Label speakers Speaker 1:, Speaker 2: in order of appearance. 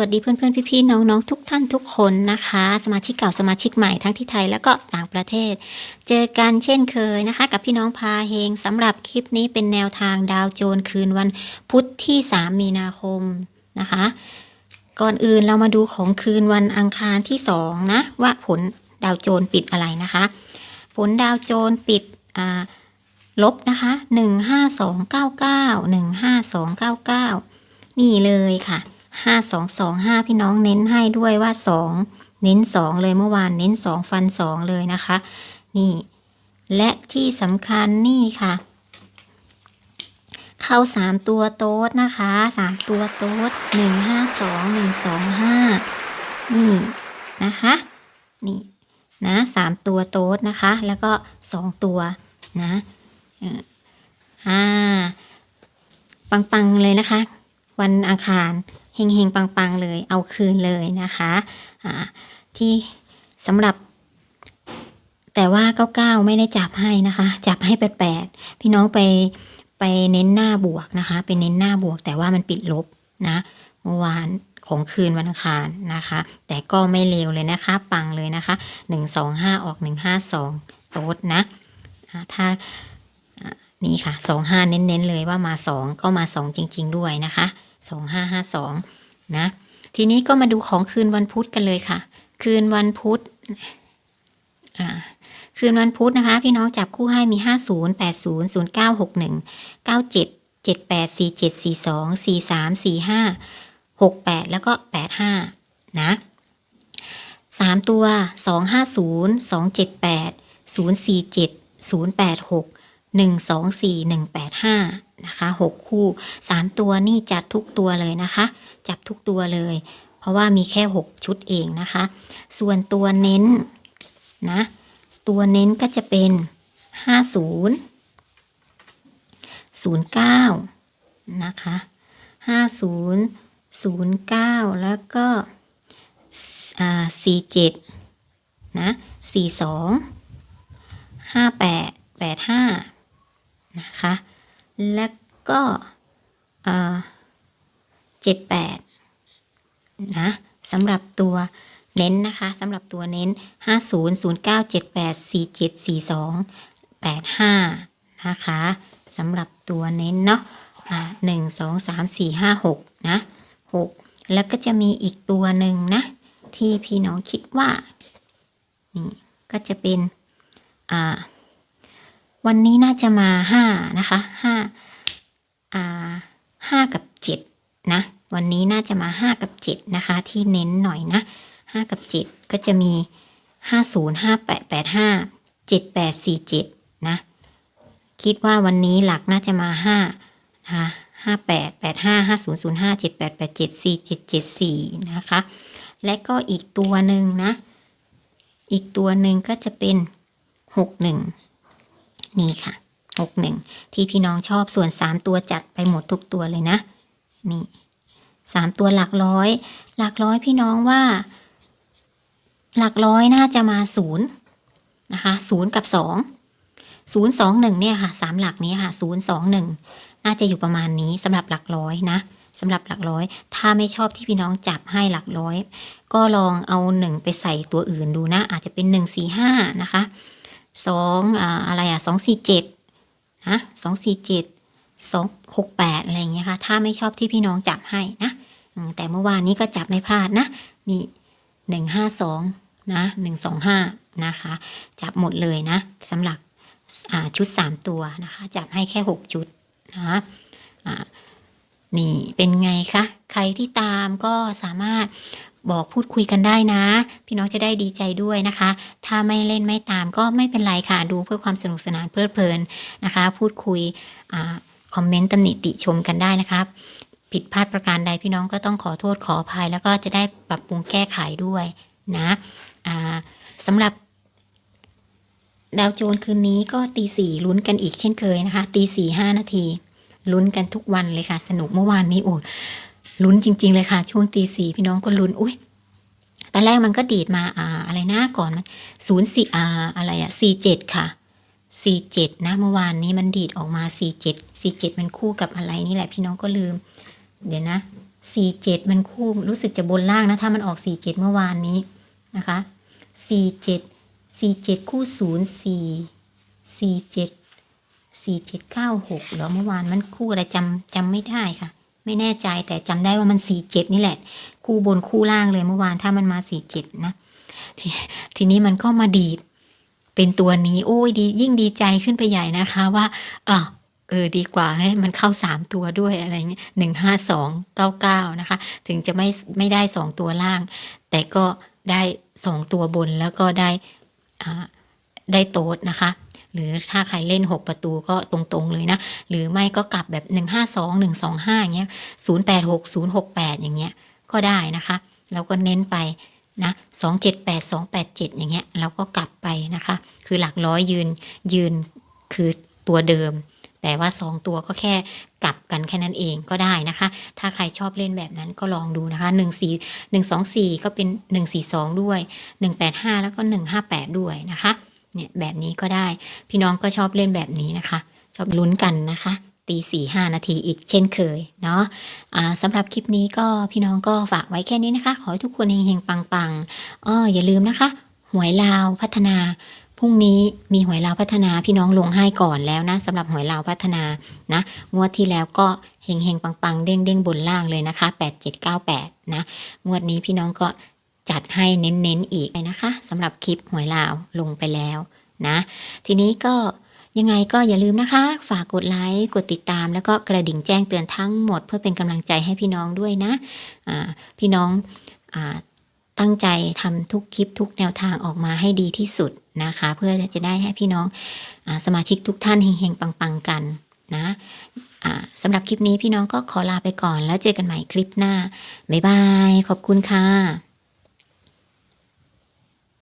Speaker 1: วัสดีเพื่อนๆพี่ๆน้องๆทุกท่านทุกคนนะคะ สมาชิกเก่าสมาชิกใหม่ทั้งที่ไทยแล้วก็ต่างประเทศ เจอกันเช่นเคยนะคะ กับพี่น้องพาเฮงสำหรับคลิปนี้เป็นแนวทางดาวโจรคืนวันพุธที่ 3 มีนาคมนะคะ ก่อนอื่นเรามาดูของคืนวันอังคารที่ 2 นะ ว่าผลดาวโจรปิดอะไรนะคะ ผลดาวโจรปิดอ่าลบนะคะ15299 15299 นี่เลยค่ะ ห้าสองสองห้าพี่น้องเน้นให้ด้วยว่าสองเน้นสองเลยเมื่อวานเน้นสองฟันสองเลยนะคะ นี่ และที่สำคัญนี่ค่ะ เข้าสามตัวโต๊ดนะคะสามตัวโต๊ดหนึ่งห้าสองหนึ่งสองห้านี่นะคะ นี่นะสามตัวโต๊ดนะคะ แล้วก็สองตัวนะอ่าปัง ๆ เลยนะคะ วันอังคาร เฮงๆ ปังๆ เลย เอาคืนเลยนะคะที่สำหรับ แต่ว่าเก้าเก้าไม่ได้จับให้นะคะ จับให้แปดแปดพี่น้องไปไปเน้นหน้าบวกนะคะไปเน้นหน้าบวก แต่ว่ามันปิดลบนะเมื่อวานของคืนวันอังคารนะคะ แต่ก็ไม่เลวเลยนะคะ ปังเลยนะคะหนึ่งสองห้าออกหนึ่งห้าสองโต๊ดนะถ้านี่ค่ะสองห้าเน้นๆเลยว่ามาสองก็มาสองจริง ๆ ด้วยนะคะ สองห้าห้าสองนะ ทีนี้ก็มาดูของคืนวันพุธกันเลยค่ะ คืนวันพุธคืนวันพุธนะคะ พี่น้องจับคู่ให้มีห้าศูนย์แปดศูนย์ศูนย์เก้าหกหนึ่งเก้าเจ็ดเจ็ดแปดสี่เจ็ดสี่สองสี่สามสี่ห้าหกแปดแล้วก็แปดห้านะสามตัวสองห้าศูนย์สองเจ็ดแปดศูนย์สี่เจ็ดศูนย์แปดหกหนึ่งสองสี่หนึ่งแปดห้า นะคะหกคู่สามตัวนี่จัดทุกตัวเลยนะคะ จับทุกตัวเลย เพราะว่ามีแค่หกชุดเองนะคะ ส่วนตัวเน้นนะตัวเน้นก็จะเป็นห้าศูนย์ศูนย์เก้านะคะห้าศูนย์ศูนย์เก้าแล้วก็อ่าสี่เจ็ดนะสี่สองห้าแปดแปดห้านะคะ แล้วก็เจ็ดแปดนะสำหรับตัวเน้นนะคะสำหรับตัวเน้น 5 0 0 9 7 8 4 7 4 2 8 5 นะคะสำหรับตัวเน้นเนาะหนึ่งสองสามสี่ห้าหกนะหกแล้วก็จะมีอีกตัวหนึ่งนะ ที่พี่น้องคิดว่า นี่ ก็จะเป็น อ่า วันนี้น่าจะมาห้านะคะห้าอ่าห้ากับเจ็ดนะวันนี้น่าจะมาห้ากับเจ็ดนะคะที่เน้นหน่อยนะห้ากับเจ็ดก็จะมีห้าศูนย์ห้าแปดแปดห้าเจ็ดแปดสี่เจ็ดนะคิดว่าวันนี้หลักน่าจะมาห้านะคะห้าแปดแปดห้าห้าศูนย์ศูนย์ห้าเจ็ดแปดแปดเจ็ดสี่เจ็ดเจ็ดสี่นะคะ และก็อีกตัวหนึ่งนะ อีกตัวหนึ่งก็จะเป็นหกหนึ่ง นี่ค่ะหกหนึ่งที่พี่น้องชอบส่วนสามตัวจัดไปหมดทุกตัวเลยนะ นี่สามตัวหลักร้อย หลักร้อยพี่น้องว่า หลักร้อยน่าจะมาศูนย์นะคะศูนย์กับสองศูนย์สองหนึ่งเนี่ยค่ะสามหลักนี้ค่ะศูนย์สองหนึ่งน่าจะอยู่ประมาณนี้สำหรับหลักร้อยนะสำหรับหลักร้อย ถ้าไม่ชอบที่พี่น้องจับให้หลักร้อย ก็ลองเอาหนึ่งไปใส่ตัวอื่นดูนะ อาจจะเป็นหนึ่งสี่ห้านะคะ สองอะไรอะสองสี่เจ็ดนะสองสี่เจ็ดสองหกแปดอะไรอย่างเงี้ยค่ะ ถ้าไม่ชอบที่พี่น้องจับให้นะแต่เมื่อวานนี้ก็จับไม่พลาดนะ นี่หนึ่งห้าสองนะหนึ่งสองห้านะคะ จับหมดเลยนะสำหรับชุดสามตัวนะคะ จับให้แค่หกชุดนะอ่านี่เป็นไงคะ ใครที่ตามก็สามารถ บอกพูดคุยกันได้นะ พี่น้องจะได้ดีใจด้วยนะคะ ถ้าไม่เล่นไม่ตามก็ไม่เป็นไรค่ะ ดูเพื่อความสนุกสนานเพลิดเพลินนะคะ พูดคุยอคอมเมนต์ตำหนิติชมกันได้นะครับ ผิดพลาดประการใดพี่น้องก็ต้องขอโทษขออภัย แล้วก็จะได้ปรับปรุงแก้ไขด้วยนะสำหรับดาวโจนคืนนี้ก็ตีสี่ลุ้นกันอีกเช่นเคยนะคะตีสี่ห้านาทีลุ้นกันทุกวันเลยค่ะ สนุกเมื่อวานนี้โอ้ ลุ้นจริง ๆ เลยค่ะ ช่วงตีสี่พี่น้องก็ลุ้นอุ้ยตอนแรกมันก็ดีดมาอ่าอะไรนะก่อนศูนย์สี่อ่าอะไรอะสี่เจ็ดค่ะสี่เจ็ดนะเมื่อวานนี้มันดีดออกมาสี่เจ็ดสี่เจ็ดมันคู่กับอะไรนี่แหละพี่น้องก็ลืม เดี๋ยวนะสี่เจ็ดมันคู่รู้สึกจะบนล่างนะ ถ้ามันออกสี่เจ็ดเมื่อวานนี้นะคะสี่เจ็ดสี่เจ็ดคู่ศูนย์สี่สี่เจ็ดสี่เจ็ดเก้าหกเหรอเมื่อวานมันคู่อะไรจำจำไม่ได้ค่ะ ไม่แน่ใจแต่จำได้ว่ามันสี่เจ็ดนี่แหละ คู่บนคู่ล่างเลยเมื่อวานถ้ามันมาสี่เจ็ดนะททีนี้มันก็มาดีด เป็นตัวนี้โอ้ยดี ยิ่งดีใจขึ้นไปใหญ่นะคะว่าอะเออดีกว่าให้มันเข้าสามตัวด้วยอะไรเงี้ยหนึ่งห้าสองเก้าเก้านะคะ ถึงจะไม่ไม่ได้สองตัวล่าง แต่ก็ได้สองตัวบนแล้วก็ได้อ่าได้โต๊ดนะคะ หรือถ้าใครเล่น 6 ประตูก็ตรงๆเลยนะ หรือไม่ก็กลับแบบ 1 5 2 1 2 5อย่างเงี้ย0 8 6 0 6 8 อย่างเงี้ยก็ได้นะคะแล้วก็เน้นไปนะ2 7 8 2 8 7 อย่างเงี้ยเราก็กลับไปนะคะ คือหลักร้อยยืนยืนคือตัวเดิม แต่ว่า 2 ตัวก็แค่กลับกันแค่นั้นเองก็ได้นะคะ ถ้าใครชอบเล่นแบบนั้นก็ลองดูนะคะ 1 4 1 2 4 ก็เป็น 1 4 2 ด้วย 185 แล้วก็ 158 ด้วยนะคะ เนี่ยแบบนี้ก็ได้ พี่น้องก็ชอบเล่นแบบนี้นะคะ ชอบลุ้นกันนะคะตีสี่ห้านาทีอีกเช่นเคยเนาะอ่าสำหรับคลิปนี้ก็พี่น้องก็ฝากไว้แค่นี้นะคะ ขอให้ทุกคนเฮงๆปังๆอ้ออย่าลืมนะคะ หวยลาวพัฒนาพรุ่งนี้มีหวยลาวพัฒนาพี่น้องลงให้ก่อนแล้วนะสำหรับหวยลาวพัฒนานะงวดที่แล้วก็เฮงๆปังๆเด้งๆบนล่างเลยนะคะ 8798 นะงวดนี้พี่น้องก็ จัดให้เน้นๆอีกนะคะสำหรับคลิปหวยลาวลงไปแล้วนะทีนี้ก็ยังไงก็อย่าลืมนะคะ ฝากกดไลค์กดติดตาม แล้วก็กระดิ่งแจ้งเตือนทั้งหมด เพื่อเป็นกำลังใจให้พี่น้องด้วยนะอ่าพี่น้องอตั้งใจทำทุกคลิปทุกแนวทางออกมาให้ดีที่สุดนะคะ เพื่อจะได้ให้พี่น้องอสมาชิกทุกท่านเฮงๆปังๆกันนะสำหรับคลิปนี้พี่น้องก็ขอลาไปก่อนแล้วเจอกันใหม่คลิปหน้าบ๊ายบายขอบคุณค่ะ